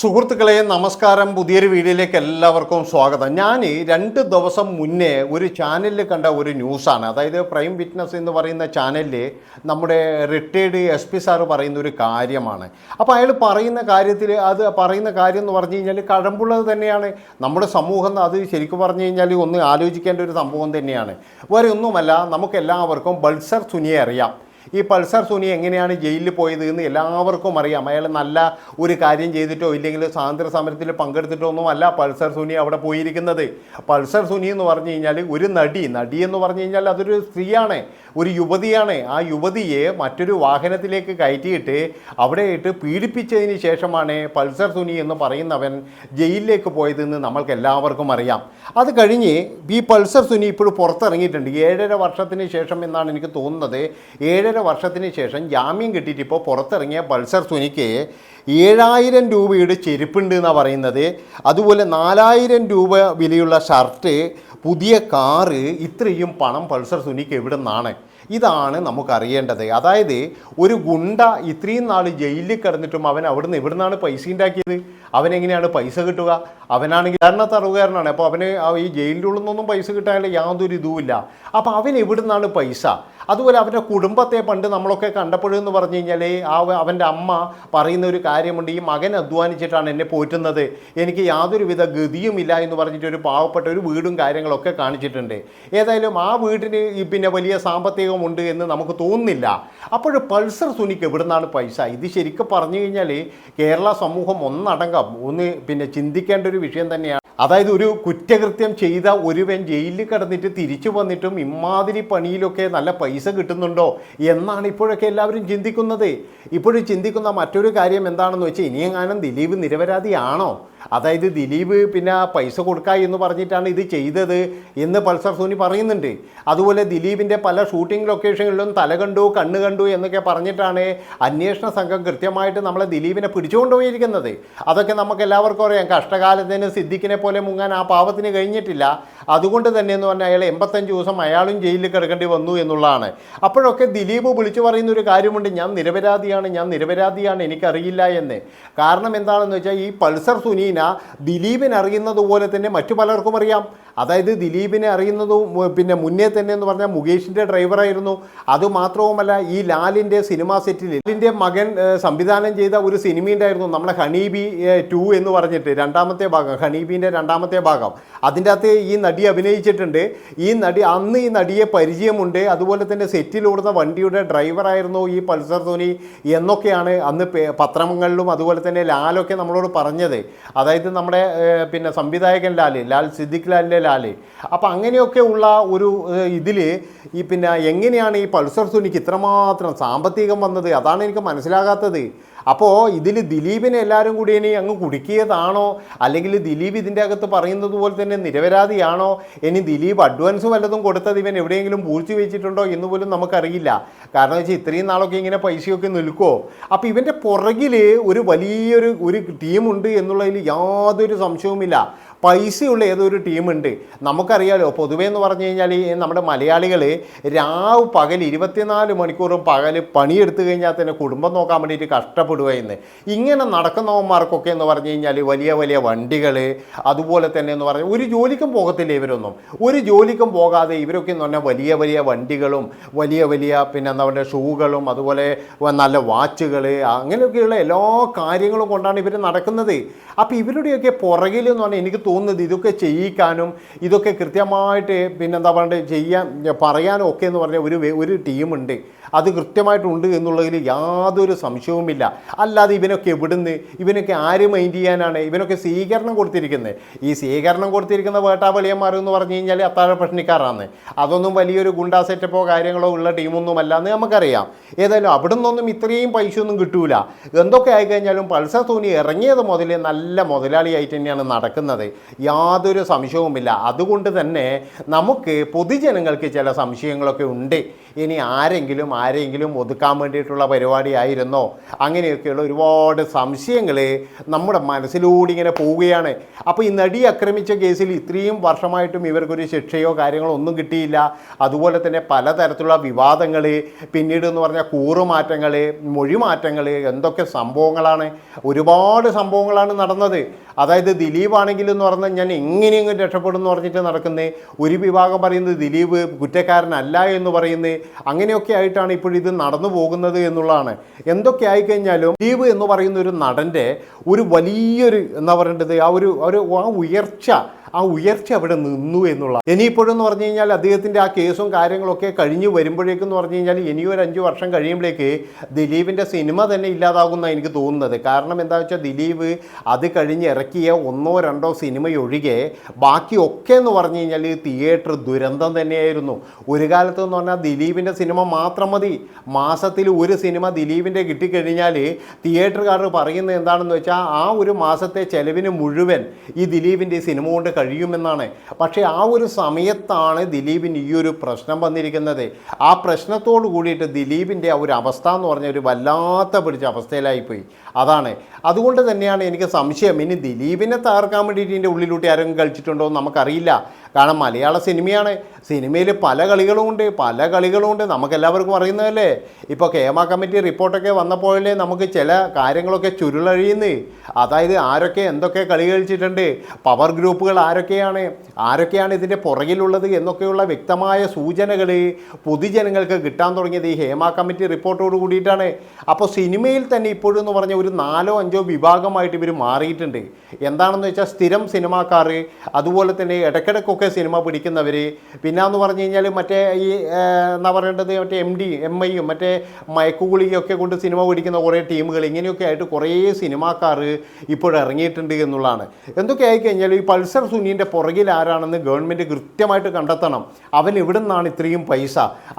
സുഹൃത്തുക്കളെ നമസ്കാരം. പുതിയൊരു വീഡിയോയിലേക്ക് എല്ലാവർക്കും സ്വാഗതം. ഞാൻ രണ്ട് ദിവസം മുന്നേ ഒരു ചാനലിൽ കണ്ട ഒരു ന്യൂസാണ്. അതായത് പ്രൈം വിറ്റ്നസ് എന്ന് പറയുന്ന ചാനലിൽ നമ്മുടെ റിട്ടയർഡ് എസ് പി സാറ് പറയുന്ന ഒരു കാര്യമാണ്. അപ്പോൾ അയാൾ പറയുന്ന കാര്യത്തിൽ അത് പറയുന്ന കാര്യം എന്ന് പറഞ്ഞു കഴിഞ്ഞാൽ കഴമ്പുള്ളത് തന്നെയാണ്. നമ്മുടെ സമൂഹം അത് ശരിക്കും പറഞ്ഞു കഴിഞ്ഞാൽ ഒന്ന് ആലോചിക്കേണ്ട ഒരു സംഭവം തന്നെയാണ്. വേറെ ഒന്നുമല്ല നമുക്കെല്ലാവർക്കും ബൾസർ സുനിയെ അറിയാം. ഈ പൾസർ സുനി എങ്ങനെയാണ് ജയിലിൽ പോയത് എന്ന് എല്ലാവർക്കും അറിയാം. അയാൾ നല്ല ഒരു കാര്യം ചെയ്തിട്ടോ ഇല്ലെങ്കിൽ സ്വാതന്ത്ര്യ സമരത്തിൽ പങ്കെടുത്തിട്ടോ ഒന്നും അല്ല പൾസർ സുനി അവിടെ പോയിരിക്കുന്നത്. പൾസർ സുനി എന്ന് പറഞ്ഞു കഴിഞ്ഞാൽ ഒരു നടി. നടി എന്ന് പറഞ്ഞു കഴിഞ്ഞാൽ അതൊരു സ്ത്രീയാണ് ഒരു യുവതിയാണ്. ആ യുവതിയെ മറ്റൊരു വാഹനത്തിലേക്ക് കയറ്റിയിട്ട് അവിടെ ഇട്ട് പീഡിപ്പിച്ചതിന് ശേഷമാണ് പൾസർ സുനി എന്ന് പറയുന്നവൻ ജയിലിലേക്ക് പോയതെന്ന് നമ്മൾക്ക് എല്ലാവർക്കും അറിയാം. അത് കഴിഞ്ഞ് ബി പൾസർ സുനി ഇപ്പോൾ പുറത്തിറങ്ങിയിട്ടുണ്ട്. ഏഴര വർഷത്തിന് ശേഷം എന്നാണ് എനിക്ക് തോന്നുന്നത്. ഏഴര വർഷത്തിന് ശേഷം ജാമ്യം കിട്ടിയിട്ട് ഇപ്പോൾ പുറത്തിറങ്ങിയ പൾസർ സുനിക്ക് ഏഴായിരം രൂപയുടെ ചെരുപ്പുണ്ട് എന്നാണ് പറയുന്നത്. അതുപോലെ നാലായിരം രൂപ വിലയുള്ള ഷർട്ട് പുതിയ കാറ് ഇത്രയും പണം പൾസർ സുനിക്ക് എവിടെ നിന്നാണ് ഇതാണ് നമുക്കറിയേണ്ടത്. അതായത് ഒരു ഗുണ്ട ഇത്രയും നാൾ ജയിലിൽ കിടന്നിട്ടും അവൻ അവിടുന്ന് എവിടെ നിന്നാണ് പൈസ ഉണ്ടാക്കിയത്? അവനെങ്ങനെയാണ് പൈസ കിട്ടുക? അവനാണെങ്കിൽ കാരണ തറവുകാരനാണ് അപ്പോൾ അവന് ഈ ജയിലിന്റെ ഉള്ളിൽ നിന്നൊന്നും പൈസ കിട്ടാനുള്ള യാതൊരു ഇതുമില്ല. അപ്പോൾ അവൻ എവിടുന്നാണ് പൈസ? അതുപോലെ അവന്റെ കുടുംബത്തെ പണ്ട് നമ്മളൊക്കെ കണ്ടപ്പോഴെന്ന് പറഞ്ഞു കഴിഞ്ഞാൽ ആ അവന്റെ അമ്മ പറയുന്ന ഒരു കാര്യമുണ്ട് ഈ മകൻ അധ്വാനിച്ചിട്ടാണ് എന്നെ പോറ്റുന്നത്. എനിക്ക് യാതൊരുവിധ ഗതിയുമില്ല എന്ന് പറഞ്ഞിട്ട് ഒരു പാവപ്പെട്ട ഒരു വീടും കാര്യങ്ങളൊക്കെ കാണിച്ചിട്ടുണ്ട്. ഏതായാലും ആ വീടിന് പിന്നെ വലിയ സാമ്പത്തികമുണ്ട് എന്ന് നമുക്ക് തോന്നുന്നില്ല. അപ്പോൾ പൾസർ സുനിക്ക് എവിടുന്നാണ് പൈസ? ഇത് ശരിക്കും പറഞ്ഞു കഴിഞ്ഞാൽ കേരള സമൂഹം ഒന്നടങ്കം ഒന്ന് പിന്നെ ചിന്തിക്കേണ്ട ഒരു വിഷയം തന്നെയാണ്. അതായത് ഒരു കുറ്റകൃത്യം ചെയ്ത ഒരുവൻ ജയിലിൽ കിടന്നിട്ട് തിരിച്ചു വന്നിട്ടും ഇമാതിരി പണിയിലൊക്കെ നല്ല പൈസ കിട്ടുന്നുണ്ടോ എന്നാണ് ഇപ്പോഴൊക്കെ എല്ലാവരും ചിന്തിക്കുന്നത്. ഇപ്പോഴും ചിന്തിക്കുന്ന മറ്റൊരു കാര്യം എന്താണെന്ന് വെച്ചാൽ ഇനിയെങ്ങാനും ദിലീപ് നിരപരാധിയാണോ? അതായത് ദിലീപ് പിന്നെ പൈസ കൊടുക്ക എന്ന് പറഞ്ഞിട്ടാണ് ഇത് ചെയ്തത് എന്ന് പൾസർ സോനി പറയുന്നുണ്ട്. അതുപോലെ ദിലീപിന്റെ പല ഷൂട്ടിംഗ് ലൊക്കേഷനുകളിലും തല കണ്ടു കണ്ണ് കണ്ടു എന്നൊക്കെ പറഞ്ഞിട്ടാണ് അന്വേഷണ സംഘം കൃത്യമായിട്ട് നമ്മളെ ദിലീപിനെ പിടിച്ചുകൊണ്ടുപോയിരിക്കുന്നത്. അതൊക്കെ നമുക്ക് എല്ലാവർക്കും അറിയാം. കഷ്ടകാലത്തിന് സിദ്ദിഖിനെ പോലെ മുങ്ങാൻ ആ പാവത്തിന് കഴിഞ്ഞിട്ടില്ല. അതുകൊണ്ട് തന്നെ എന്ന് പറഞ്ഞാൽ അയാൾ എൺപത്തഞ്ച് ദിവസം അയാളും ജയിലിൽ കിടക്കേണ്ടി വന്നു എന്നുള്ളതാണ്. അപ്പോഴൊക്കെ ദിലീപ് വിളിച്ചു പറയുന്ന ഒരു കാര്യമുണ്ട്. ഞാൻ നിരപരാധിയാണ് ഞാൻ നിരപരാധിയാണ് എനിക്കറിയില്ല എന്ന്. കാരണം എന്താണെന്ന് വെച്ചാൽ ഈ പൾസർ സുനീന ദിലീപിനെ അറിയുന്നത് പോലെ തന്നെ മറ്റു പലർക്കും അറിയാം. അതായത് ദിലീപിനെ അറിയുന്നത് പിന്നെ മുന്നേ തന്നെ എന്ന് പറഞ്ഞാൽ മുകേഷിന്റെ ഡ്രൈവറായിരുന്നു അതുമാത്രവുമല്ല ഈ ലാലിന്റെ സിനിമാ സെറ്റിൽ ലാലിന്റെ മകൻ സംവിധാനം ചെയ്ത ഒരു സിനിമയുണ്ടായിരുന്നു നമ്മുടെ ഹണീബി ടു എന്ന് പറഞ്ഞിട്ട് രണ്ടാമത്തെ ഭാഗം ഹണീബിന്റെ രണ്ടാമത്തെ ഭാഗം. അതിന്റെ അകത്ത് ഈ നടി അഭിനയിച്ചിട്ടുണ്ട്. ഈ നടി അന്ന് ഈ നടിയെ പരിചയമുണ്ട്. അതുപോലെ തന്നെ സെറ്റിലോടുന്ന വണ്ടിയുടെ ഡ്രൈവറായിരുന്നു ഈ പൾസർ ധോനി എന്നൊക്കെയാണ് അന്ന് പത്രങ്ങളിലും അതുപോലെ തന്നെ ലാലൊക്കെ നമ്മളോട് പറഞ്ഞത്. അതായത് നമ്മുടെ പിന്നെ സംവിധായകൻ ലാൽ ലാൽ സിദ്ദിഖ് ലാലിലെ ലാൽ. അപ്പം അങ്ങനെയൊക്കെ ഉള്ള ഒരു ഇതിൽ ഈ പിന്നെ എങ്ങനെയാണ് ഈ പൾസർ സുനിക്ക് ഇത്രമാത്രം സാമ്പത്തികം വന്നത്? അതാണ് എനിക്ക് മനസ്സിലാകാത്തത്. അപ്പോൾ ഇതിൽ ദിലീപിനെ എല്ലാവരും കൂടി ഇനി അങ്ങ് കുടുക്കിയതാണോ? അല്ലെങ്കിൽ ദിലീപ് ഇതിന്റെ അകത്ത് പറയുന്നത് പോലെ തന്നെ നിരപരാധിയാണോ? ഇനി ദിലീപ് അഡ്വാൻസ് വല്ലതും കൊടുത്തത് ഇവൻ എവിടെയെങ്കിലും പൂഴ്ത്തി വെച്ചിട്ടുണ്ടോ എന്ന് പോലും നമുക്കറിയില്ല. കാരണം വെച്ചാൽ ഇത്രയും നാളൊക്കെ ഇങ്ങനെ പൈസയൊക്കെ നിൽക്കുമോ അപ്പോൾ ഇവന്റെ പുറകിൽ ഒരു വലിയൊരു ഒരു ടീമുണ്ട് എന്നുള്ളതിൽ യാതൊരു സംശയവുമില്ല. പൈസയുള്ള ഏതൊരു ടീമുണ്ട്? നമുക്കറിയാലോ പൊതുവേ എന്ന് പറഞ്ഞു കഴിഞ്ഞാൽ നമ്മുടെ മലയാളികൾ രാവ് പകൽ ഇരുപത്തിനാല് മണിക്കൂറും പകൽ പണിയെടുത്തു കഴിഞ്ഞാൽ തന്നെ കുടുംബം നോക്കാൻ വേണ്ടിയിട്ട് കഷ്ടപ്പെടുക എന്ന് ഇങ്ങനെ നടക്കുന്നവന്മാർക്കൊക്കെ എന്ന് പറഞ്ഞു കഴിഞ്ഞാൽ വലിയ വലിയ വണ്ടികൾ അതുപോലെ തന്നെ എന്ന് പറഞ്ഞാൽ ഒരു ജോലിക്കും പോകത്തില്ല ഇവരൊന്നും. ഒരു ജോലിക്കും പോകാതെ ഇവരൊക്കെ എന്ന് പറഞ്ഞാൽ വലിയ വലിയ വണ്ടികളും വലിയ വലിയ പിന്നെ എന്താ പറയുക ഷൂകളും അതുപോലെ നല്ല വാച്ചുകൾ അങ്ങനെയൊക്കെയുള്ള എല്ലാ കാര്യങ്ങളും കൊണ്ടാണ് ഇവർ നടക്കുന്നത്. അപ്പോൾ ഇവരുടെയൊക്കെ പുറകിൽ എന്ന് പറഞ്ഞാൽ എനിക്ക് തോന്നുന്നത് ഇതൊക്കെ ചെയ്യിക്കാനും ഇതൊക്കെ കൃത്യമായിട്ട് പിന്നെന്താ പറയുക ചെയ്യാൻ പറയാനും ഒക്കെ എന്ന് പറഞ്ഞാൽ ഒരു ഒരു ടീമുണ്ട്. അത് കൃത്യമായിട്ടുണ്ട് എന്നുള്ളതിൽ യാതൊരു സംശയവുമില്ല. അല്ലാതെ ഇവനൊക്കെ എവിടുന്ന് ഇവനൊക്കെ ആര് മൈൻഡ് ചെയ്യാനാണ് ഇവനൊക്കെ സ്വീകരണം കൊടുത്തിരിക്കുന്നത് ഈ സ്വീകരണം കൊടുത്തിരിക്കുന്ന വേട്ടാവളിയന്മാർ എന്ന് പറഞ്ഞു കഴിഞ്ഞാൽ അത്താഴ പ്രശ്നക്കാരാണ്. അതൊന്നും വലിയൊരു ഗുണ്ടാ സെറ്റപ്പോ കാര്യങ്ങളോ ഉള്ള ടീമൊന്നുമല്ല എന്ന് നമുക്കറിയാം. ഏതായാലും അവിടെ നിന്നൊന്നും ഇത്രയും പൈസ ഒന്നും കിട്ടൂല. എന്തൊക്കെ ആയിക്കഴിഞ്ഞാലും പൾസർ തോന്നി ഇറങ്ങിയത് മുതലേ നല്ല മുതലാളിയായിട്ട് തന്നെയാണ് നടക്കുന്നത്. യാതൊരു സംശയവുമില്ല. അതുകൊണ്ട് തന്നെ നമുക്ക് പൊതുജനങ്ങൾക്ക് ചില സംശയങ്ങളൊക്കെ ഉണ്ട്. ഇനി ആരെങ്കിലും ആരെങ്കിലും ഒതുക്കാൻ വേണ്ടിയിട്ടുള്ള പരിപാടിയായിരുന്നോ? അങ്ങനെയൊക്കെയുള്ള ഒരുപാട് സംശയങ്ങൾ നമ്മുടെ മനസ്സിലൂടെ ഇങ്ങനെ പോവുകയാണ്. അപ്പോൾ ഈ നടി ആക്രമിച്ച കേസിൽ ഇത്രയും വർഷമായിട്ടും ഇവർക്കൊരു ശിക്ഷയോ കാര്യങ്ങളോ ഒന്നും കിട്ടിയില്ല. അതുപോലെ തന്നെ പലതരത്തിലുള്ള വിവാദങ്ങൾ പിന്നീട് എന്ന് പറഞ്ഞാൽ കൂറുമാറ്റങ്ങൾ മൊഴിമാറ്റങ്ങൾ എന്തൊക്കെ സംഭവങ്ങളാണ്? ഒരുപാട് സംഭവങ്ങളാണ് നടന്നത്. അതായത് ദിലീപ് ആണെങ്കിൽ എന്ന് പറഞ്ഞാൽ ഞാൻ എങ്ങനെയെങ്കിലും രക്ഷപ്പെടും എന്ന് പറഞ്ഞിട്ട് നടക്കുന്നത് ഒരു വിഭാഗം പറയുന്നത് ദിലീപ് കുറ്റക്കാരനല്ല എന്ന് പറയുന്നത് അങ്ങനെയൊക്കെ ആയിട്ടാണ് ഇപ്പോൾ ഇത് നടന്നു പോകുന്നത് എന്നുള്ളതാണ്. എന്തൊക്കെ ആയിക്കഴിഞ്ഞാലും ദിലീപ് എന്ന് പറയുന്ന ഒരു നടന്റെ ഒരു വലിയൊരു എന്താ പറയേണ്ടത്? ആ ഒരു ഒരു ആ ഉയർച്ച ആ ഉയർച്ച അവിടെ നിന്നു എന്നുള്ള ഇനിയിപ്പോഴെന്ന് പറഞ്ഞു കഴിഞ്ഞാൽ അദ്ദേഹത്തിന്റെ ആ കേസും കാര്യങ്ങളൊക്കെ കഴിഞ്ഞ് വരുമ്പോഴേക്കെന്ന് പറഞ്ഞു കഴിഞ്ഞാൽ ഇനിയും ഒരു അഞ്ച് വർഷം കഴിയുമ്പോഴേക്ക് ദിലീപിന്റെ സിനിമ തന്നെ ഇല്ലാതാകുന്ന എനിക്ക് തോന്നുന്നത്. കാരണം എന്താ വെച്ചാൽ ദിലീപ് അത് കഴിഞ്ഞ് ഇറക്കിയ ഒന്നോ രണ്ടോ സിനിമയൊഴികെ ബാക്കിയൊക്കെ എന്ന് പറഞ്ഞു കഴിഞ്ഞാൽ തിയേറ്റർ ദുരന്തം തന്നെയായിരുന്നു. ഒരു കാലത്ത് എന്ന് പറഞ്ഞാൽ ദിലീപിന്റെ സിനിമ മാത്രം മതി. മാസത്തിൽ ഒരു സിനിമ ദിലീപിന്റെ കിട്ടിക്കഴിഞ്ഞാൽ തിയേറ്ററുകാർ പറയുന്നത് എന്താണെന്ന് വെച്ചാൽ ആ ഒരു മാസത്തെ ചെലവിന് മുഴുവൻ ഈ ദിലീപിന്റെ സിനിമ കൊണ്ട് കഴിയുമെന്നാണ്. പക്ഷേ ആ ഒരു സമയത്താണ് ദിലീപിന് ഈ ഒരു പ്രശ്നം വന്നിരിക്കുന്നത്. ആ പ്രശ്നത്തോട് കൂടിയിട്ട് ദിലീപിന്റെ ആ ഒരു അവസ്ഥ എന്ന് പറഞ്ഞ ഒരു വല്ലാത്ത പിടിച്ച അവസ്ഥയിലായിപ്പോയി. അതാണ്. അതുകൊണ്ട് തന്നെയാണ് എനിക്ക് സംശയം. ഇനി ദിലീപിനെ തകർക്കാൻ വേണ്ടിയിട്ട് ഇതിന്റെ ഉള്ളിലൂട്ടി ആരെങ്കിലും കളിച്ചിട്ടുണ്ടോ എന്ന് നമുക്കറിയില്ല. കാരണം മലയാള സിനിമയാണ്. സിനിമയിൽ പല കളികളുമുണ്ട്. പല കളികളുമുണ്ട്. നമുക്കെല്ലാവർക്കും അറിയുന്നതല്ലേ? ഇപ്പോൾ കേമ കമ്മിറ്റി റിപ്പോർട്ടൊക്കെ വന്നപ്പോഴല്ലേ നമുക്ക് ചില കാര്യങ്ങളൊക്കെ ചുരുളഴിയുന്നത് അതായത് ആരൊക്കെ എന്തൊക്കെ കളി കളിച്ചിട്ടുണ്ട്. പവർ ഗ്രൂപ്പുകൾ ആരൊക്കെയാണ്? ആരൊക്കെയാണ് ഇതിന്റെ പുറകിലുള്ളത് എന്നൊക്കെയുള്ള വ്യക്തമായ സൂചനകൾ പൊതുജനങ്ങൾക്ക് കിട്ടാൻ തുടങ്ങിയത് ഈ ഹേമ കമ്മിറ്റി റിപ്പോർട്ടോട് കൂടിയിട്ടാണ്. അപ്പോൾ സിനിമയിൽ തന്നെ ഇപ്പോഴെന്ന് പറഞ്ഞ ഒരു നാലോ അഞ്ചോ വിഭാഗമായിട്ട് ഇവർ മാറിയിട്ടുണ്ട്. എന്താണെന്ന് വെച്ചാൽ സ്ഥിരം സിനിമാക്കാർ അതുപോലെ തന്നെ ഇടയ്ക്കിടയ്ക്കൊക്കെ സിനിമ പിടിക്കുന്നവർ പിന്നെന്ന് പറഞ്ഞു കഴിഞ്ഞാൽ മറ്റേ ഈ എന്താ പറയേണ്ടത്? മറ്റേ എം ഡി എം ഐയും മറ്റേ മയക്കുകുളിയൊക്കെ കൊണ്ട് സിനിമ പിടിക്കുന്ന കുറേ ടീമുകൾ ഇങ്ങനെയൊക്കെ ആയിട്ട് കുറേ സിനിമാക്കാർ ഇപ്പോൾ ഇറങ്ങിയിട്ടുണ്ട് എന്നുള്ളതാണ്. എന്തൊക്കെ ആയിക്കഴിഞ്ഞാൽ ഈ പൾസർ സുനീന്റെ പുറകിൽ ആരാണെന്ന് ഗവൺമെന്റ് കൃത്യമായിട്ട് കണ്ടെത്തണം. അവൻ ഇവിടെ നിന്നാണ് ഇത്രയും പൈസ?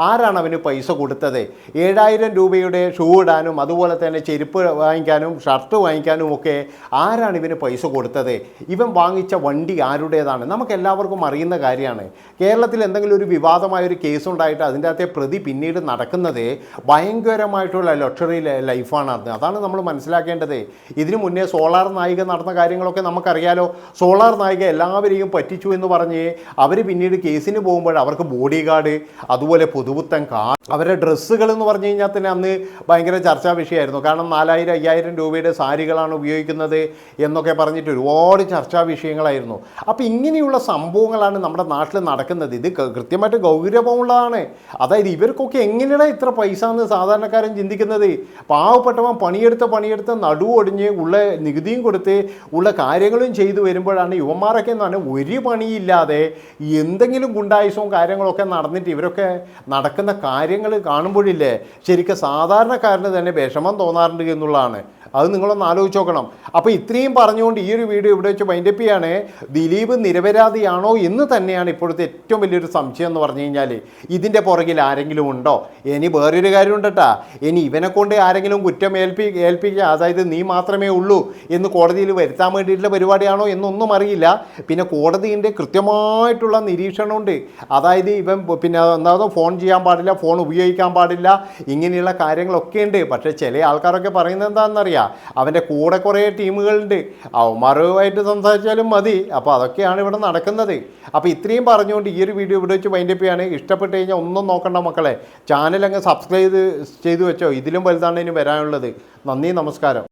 ആരാണ് അവന് പൈസ കൊടുത്തത്? ഏഴായിരം രൂപയുടെ ഷൂ ഇടാനും അതുപോലെ തന്നെ ചെരുപ്പ് വാങ്ങിക്കാനും ഷർട്ട് വാങ്ങിക്കാനും ഒക്കെ ആരാണ് ഇവന് പൈസ കൊടുത്തത്? ഇവൻ വാങ്ങിച്ച വണ്ടി ആരുടേതാണ്? നമുക്ക് എല്ലാവർക്കും അറിയുന്ന കാര്യമാണ്. കേരളത്തിൽ എന്തെങ്കിലും ഒരു വിവാദമായ ഒരു കേസ് ഉണ്ടായിട്ട് അതിന്റെ അകത്തെ പ്രതി പിന്നീട് നടക്കുന്നത് ഭയങ്കരമായിട്ടുള്ള ലക്ഷറി ലൈഫാണ് അത്. അതാണ് നമ്മൾ മനസ്സിലാക്കേണ്ടത്. ഇതിനു മുന്നേ സോളാർ നായിക നടന്ന കാര്യങ്ങളൊക്കെ നമുക്കറിയാലോ. സോളാർ നായിക എല്ലാവരെയും പറ്റിച്ചു എന്ന് പറഞ്ഞ് അവർ പിന്നീട് കേസിന് പോകുമ്പോൾ അവർക്ക് ബോഡി ഗാർഡ് അതുപോലെ പുതുപുത്തൻ കാർ അവരുടെ ഡ്രസ്സുകൾ എന്ന് പറഞ്ഞു കഴിഞ്ഞാൽ തന്നെ അന്ന് ഭയങ്കര ചർച്ചാ വിഷയമായിരുന്നു. കാരണം നാലായിരം അയ്യായിരം രൂപയുടെ സാരികളാണ് ഉപയോഗിക്കുന്നത് എന്നൊക്കെ പറഞ്ഞിട്ട് ഒരുപാട് ചർച്ചാ വിഷയങ്ങളായിരുന്നു. അപ്പോൾ ഇങ്ങനെയുള്ള സംഭവങ്ങളാണ് നമ്മുടെ നാട്ടിൽ നടക്കുന്നത്. ഇത് കൃത്യമായിട്ട് ഗൗരവമുള്ളതാണ്. അതായത് ഇവർക്കൊക്കെ എങ്ങനെയാണ് ഇത്ര പൈസ എന്ന് സാധാരണക്കാരൻ ചിന്തിക്കുന്നത്? പാവപ്പെട്ടവൻ പണിയെടുത്ത പണിയെടുത്ത് നടുവൊടിഞ്ഞ് ഉള്ള നികുതിയും കൊടുത്ത് ഉള്ള കാര്യങ്ങളും ചെയ്തു വരുമ്പോഴാണ് യുവന്മാരൊക്കെ എന്ന് പറഞ്ഞാൽ ഒരു പണിയില്ലാതെ എന്തെങ്കിലും ഗുണ്ടായുസവും കാര്യങ്ങളൊക്കെ നടന്നിട്ട് ഇവരൊക്കെ നടക്കുന്ന കാര്യങ്ങൾ കാണുമ്പോഴില്ലേ ശരിക്കും സാധാരണക്കാരന് തന്നെ വിഷമം തോന്നാറുണ്ട് എന്നുള്ളതാണ്. അത് നിങ്ങളൊന്ന് ആലോചിച്ച് നോക്കണം. അപ്പോൾ ഇത്രയും പറഞ്ഞുകൊണ്ട് ഈ ഒരു വീഡിയോ ഇവിടെ വെച്ച് വൈൻഡപ്പ് ചെയ്യാണ്. ദിലീപ് നിരപരാധിയാണോ എന്ന് തന്നെയാണ് ഇപ്പോഴത്തെ ഏറ്റവും വലിയൊരു സംശയം എന്ന് പറഞ്ഞു കഴിഞ്ഞാൽ ഇതിന്റെ പുറകിൽ ആരെങ്കിലും ഉണ്ടോ? ഇനി വേറൊരു കാര്യമുണ്ട് കേട്ടാ ഇനി ഇവനെ കൊണ്ട് ആരെങ്കിലും കുറ്റം ഏൽപ്പി ഏൽപ്പിക്കുക അതായത് നീ മാത്രമേ ഉള്ളൂ എന്ന് കോടതിയിൽ വരുത്താൻ വേണ്ടിയിട്ടുള്ള പരിപാടിയാണോ എന്നൊന്നും അറിയില്ല. പിന്നെ കോടതിന്റെ കൃത്യമായിട്ടുള്ള നിരീക്ഷണമുണ്ട്. അതായത് ഇവൻ പിന്നെ എന്താ ഫോൺ ചെയ്യാൻ പാടില്ല ഫോൺ ഉപയോഗിക്കാൻ പാടില്ല ഇങ്ങനെയുള്ള കാര്യങ്ങളൊക്കെ ഉണ്ട്. പക്ഷേ ചില ആൾക്കാരൊക്കെ പറയുന്നത് എന്താണെന്നറിയാം? അവന്റെ കൂടെ കുറേ ടീമുകളുണ്ട്. അവന്മാരുമായിട്ട് സംസാരിച്ചാലും മതി. അപ്പോൾ അതൊക്കെയാണ് ഇവിടെ നടക്കുന്നത്. അപ്പോൾ ഇത്രയും പറഞ്ഞുകൊണ്ട് ഈ ഒരു വീഡിയോ ഇവിടെ വെച്ച് വൈൻഡപ്പ് ചെയ്യാണ്. ഇഷ്ടപ്പെട്ട് കഴിഞ്ഞാൽ ഒന്നും നോക്കണ്ട മക്കളെ. ചാനൽ അങ്ങ് സബ്സ്ക്രൈബ് ചെയ്ത് വെച്ചോ. ഇതിലും വലുതാണ് ഇനി വരാനുള്ളത്. നന്ദി നമസ്കാരം.